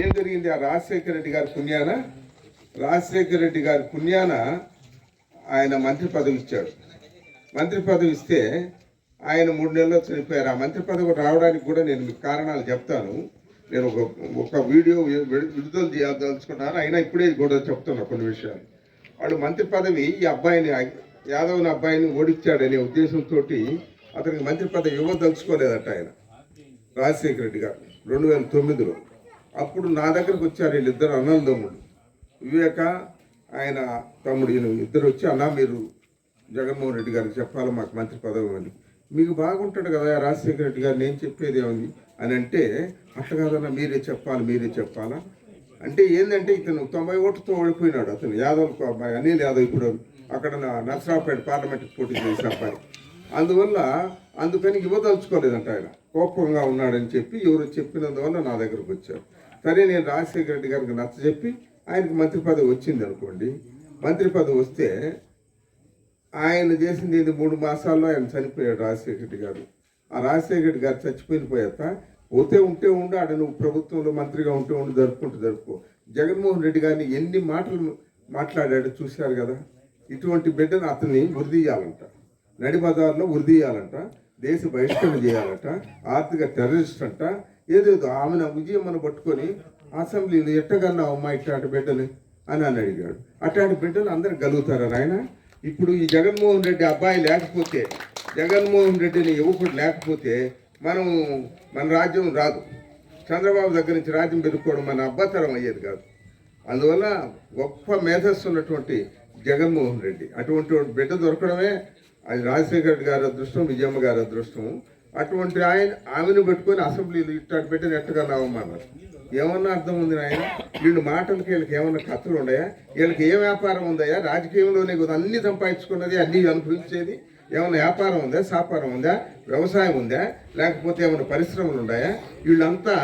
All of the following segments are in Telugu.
ఏం జరిగింది? ఆ రాజశేఖర రెడ్డి గారి పుణ్యాన? రాజశేఖర రెడ్డి గారి పుణ్యాన ఆయన మంత్రి పదవి ఇచ్చాడు. మంత్రి పదవి ఇస్తే ఆయన మూడు నెలల్లో చనిపోయారు. ఆ మంత్రి పదవి రావడానికి కూడా నేను మీకు కారణాలు చెప్తాను. నేను ఒక ఒక వీడియో విడుదల చేయదలుచుకున్నాను. అయినా ఇప్పుడే కూడా చెప్తున్నా కొన్ని విషయాలు. వాడు మంత్రి పదవి ఈ అబ్బాయిని యాదవ్ని అబ్బాయిని ఓడించాడనే ఉద్దేశంతో అతనికి మంత్రి పదవి ఇవ్వదలుచుకోలేదట ఆయన. రాజశేఖర రెడ్డి గారు రెండు వేల తొమ్మిదిలో. అప్పుడు నా దగ్గరకు వచ్చారు వీళ్ళిద్దరు అనందముడు వివేక ఆయన తమ్ముడు ఈయన ఇద్దరు వచ్చి అన్నా మీరు జగన్మోహన్ రెడ్డి గారికి చెప్పాలి? మాకు మంత్రి పదవి అని మీకు బాగుంటాడు కదా రాజశేఖర రెడ్డి గారు నేను చెప్పేది ఏముంది? అని అంటే అట్ట కాదన్నా మీరే చెప్పాలి మీరే చెప్పాలా? అంటే ఏంటంటే ఇతను తొంభై ఓట్లతో ఓడిపోయినాడు. అతను యాదవ్ అబ్బాయి అనిల్ యాదవ్ ఇప్పుడు అక్కడ నా- పార్లమెంట్ పోటీ చేసిన అబ్బాయి. అందువల్ల అందుకని ఇవ్వదలుచుకోలేదంట ఆయన. కోపంగా ఉన్నాడని చెప్పి ఎవరు చెప్పినందువల్ల నా దగ్గరకు వచ్చారు. సరే నేను రాజశేఖర రెడ్డి గారికి నచ్చ చెప్పి ఆయనకి మంత్రి పదవి వచ్చింది అనుకోండి. మంత్రి పదవి వస్తే ఆయన చేసింది ఇది మూడు మాసాల్లో ఆయన చనిపోయాడు రాజశేఖర రెడ్డి గారు. ఆ రాజశేఖర రెడ్డి గారు చచ్చిపోయిన పోయాక పోతే ఉంటే ఉండు ఆడ నువ్వు ప్రభుత్వంలో మంత్రిగా ఉంటే ఉండు జరుపుకుంటూ జరుపుకో. జగన్మోహన్ రెడ్డి గారిని ఎన్ని మాటలు మాట్లాడాడు చూశారు కదా? ఇటువంటి బిడ్డను అతన్ని ఉరిదీయాలంట నడి బజార్లో ఉరిదీయాలంట దేశ బహిష్కరణ చేయాలంట. ఆర్థిక టెర్రరిస్ట్ అంట. ఏదేదో ఆమెను విజయమ్మను పట్టుకొని అసెంబ్లీలో ఎట్టగన్నా అమ్మా ఇట్లాంటి బిడ్డని అని అని అడిగాడు. అట్లాంటి బిడ్డలు అందరు గలుగుతారా ఆయన ఇప్పుడు ఈ జగన్మోహన్ రెడ్డి అబ్బాయి లేకపోతే జగన్మోహన్ రెడ్డిని యువకుడు లేకపోతే మనం మన రాజ్యం రాదు. చంద్రబాబు దగ్గర నుంచి రాజ్యం పెరుక్కోవడం మన అబ్బాతరం అయ్యేది కాదు. అందువల్ల గొప్ప మేధస్సు ఉన్నటువంటి జగన్మోహన్ రెడ్డి. అటువంటి బిడ్డ దొరకడమే అది రాజశేఖర గారి అదృష్టం విజయమ్మ గారి అదృష్టం. అటువంటి ఆయన ఆమెను పెట్టుకొని అసెంబ్లీలు ఇట్లా పెట్టిన ఎట్టగా నావమన్నారు ఏమన్నా అర్థం ఉంది ఆయన వీళ్ళు మాటలకి వీళ్ళకి ఏమన్నా కథలు ఉన్నాయా? వీళ్ళకి ఏ వ్యాపారం ఉందయా రాజకీయంలోనే కదా అన్ని సంపాదించుకున్నది అన్ని అనుభవించేది. ఏమైనా వ్యాపారం ఉందా? సాపారం ఉందా? వ్యవసాయం ఉందా? లేకపోతే ఏమైనా పరిశ్రమలు ఉన్నాయా? వీళ్ళంతా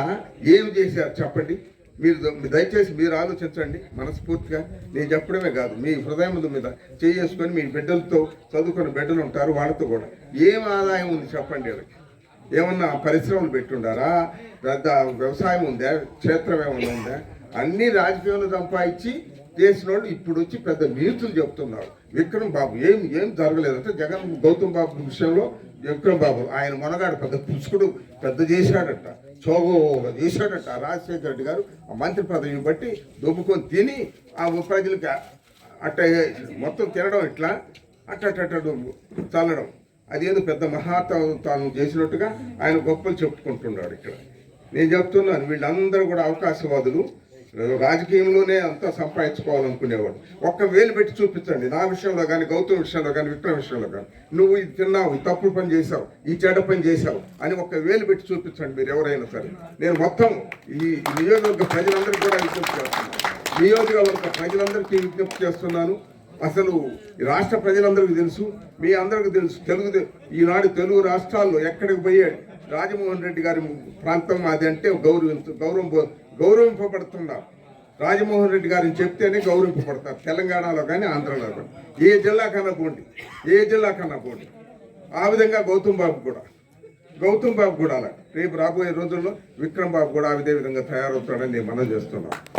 ఏం చేశారు చెప్పండి. మీరు దయచేసి మీరు ఆలోచించండి మనస్ఫూర్తిగా. నేను చెప్పడమే కాదు మీ హృదయం మీద చేసుకొని మీ బిడ్డలతో చదువుకున్న బిడ్డలు ఉంటారు వాళ్ళతో కూడా. ఏం ఆదాయం ఉంది చెప్పండి వీళ్ళకి? ఏమన్నా పరిశ్రమలు పెట్టుండారా? పెద్ద వ్యవసాయం ఉందా? క్షేత్రం ఏమన్నా ఉందా? అన్ని రాజకీయంలో సంపాదించి చేసిన వాళ్ళు ఇప్పుడు వచ్చి పెద్ద నీతులు చెప్తున్నారు. విక్రమ్ బాబు ఏం ఏం జరగలేదంటే జగన్ గౌతమ్ బాబు విషయంలో విక్రమ్ బాబు ఆయన మొనగాడు పెద్ద పుష్కుడు పెద్ద చేశాడట. చోగో చేశాడట రాజశేఖర రెడ్డి గారు. ఆ మంత్రి పదవిని బట్టి దొబ్బుకొని తిని ఆ ప్రజలకి అట్ట మొత్తం తినడం ఇట్లా అట్ట చల్లడం. అదేదో పెద్ద మహాత్మ తాను చేసినట్టుగా ఆయన గొప్పలు చెప్పుకుంటున్నాడు ఇక్కడ. నేను చెప్తున్నాను వీళ్ళందరూ కూడా అవకాశవాదులు. రాజకీయంలోనే అంతా సంపాదించుకోవాలనుకునేవాడు ఒక్క వేలు పెట్టి చూపించండి నా విషయంలో కానీ గౌతమ్ విషయంలో కానీ విక్రమ్ విషయంలో కానీ. నువ్వు ఇది తిన్నావు ఈ తప్పుడు పని చేసావు ఈ చెడ్డ పని చేసావు అని ఒక్క వేలు పెట్టి చూపించండి మీరు ఎవరైనా సరే. నేను మొత్తం ఈ నియోజకవర్గ ప్రజలందరికీ కూడా విజ్ఞప్తి చేస్తున్నాను. నియోజకవర్గ ప్రజలందరికీ విజ్ఞప్తి చేస్తున్నాను. అసలు ఈ రాష్ట్ర ప్రజలందరికీ తెలుసు మీ అందరికీ తెలుసు. తెలుగు ఈనాడు తెలుగు రాష్ట్రాల్లో ఎక్కడికి పోయే రాజమోహన్ రెడ్డి గారి ప్రాంతం అది అంటే గౌరవించ గౌరవం గౌరవింపబడుతున్నారు. రాజమోహన్ రెడ్డి గారిని చెప్తేనే గౌరవింపబడతారు తెలంగాణలో కానీ ఆంధ్రలో కానీ. ఏ జిల్లా కన్నా పోండి ఏ జిల్లా కన్నా పోండి. ఆ విధంగా గౌతమ్ బాబు కూడా గౌతమ్ బాబు కూడా అలా రేపు రాబోయే రోజుల్లో విక్రమ్ బాబు కూడా అదే విధంగా తయారవుతాడని నేను మనం చేస్తున్నాను